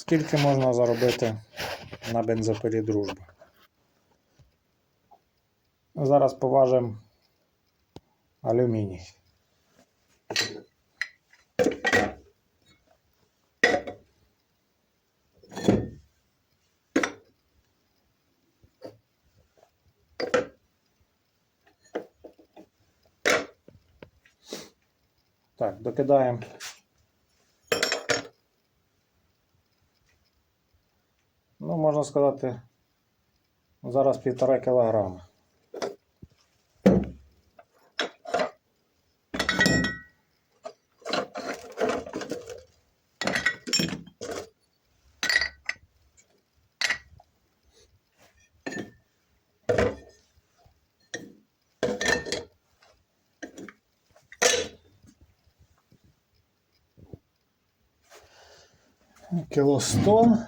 Скільки можна заробити на бензопилі дружба? Зараз поважимо алюміній. Так, докидаємо. Ну, можна сказати, зараз півтора кілограма. Кіло сто.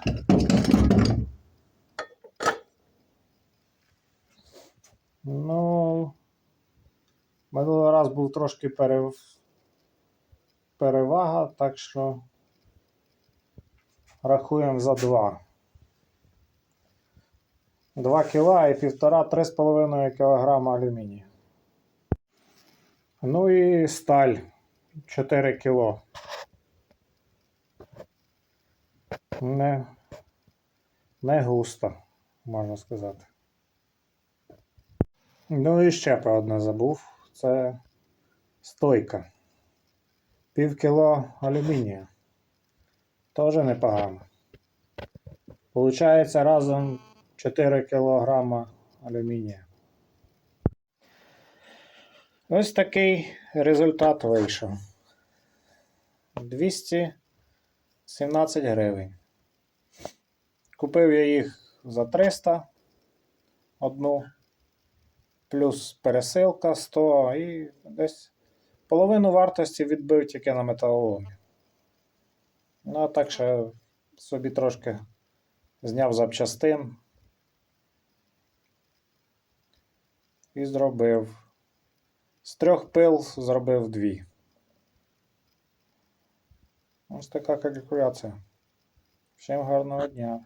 Ну, минулий раз був трошки перев... перевага, так що рахуємо за 2. 2 кіла і півтора 3,5 кг алюмінію. Ну і сталь 4 кіло. Не, не густо, можна сказати. Ну і ще про одне забув. Це стойка. Пів кіло алюмінію. Теж непогано. Получається разом 4 кілограма алюмінія. Ось такий результат вийшов. 217 гривень. Купив я їх за 300 одну плюс пересилка 100 і десь половину вартості відбив тільки на металоломі. Ну, а так ще собі трошки зняв запчастин і зробив. З трьох пил зробив дві. Ось така калькуляція. Всім гарного дня.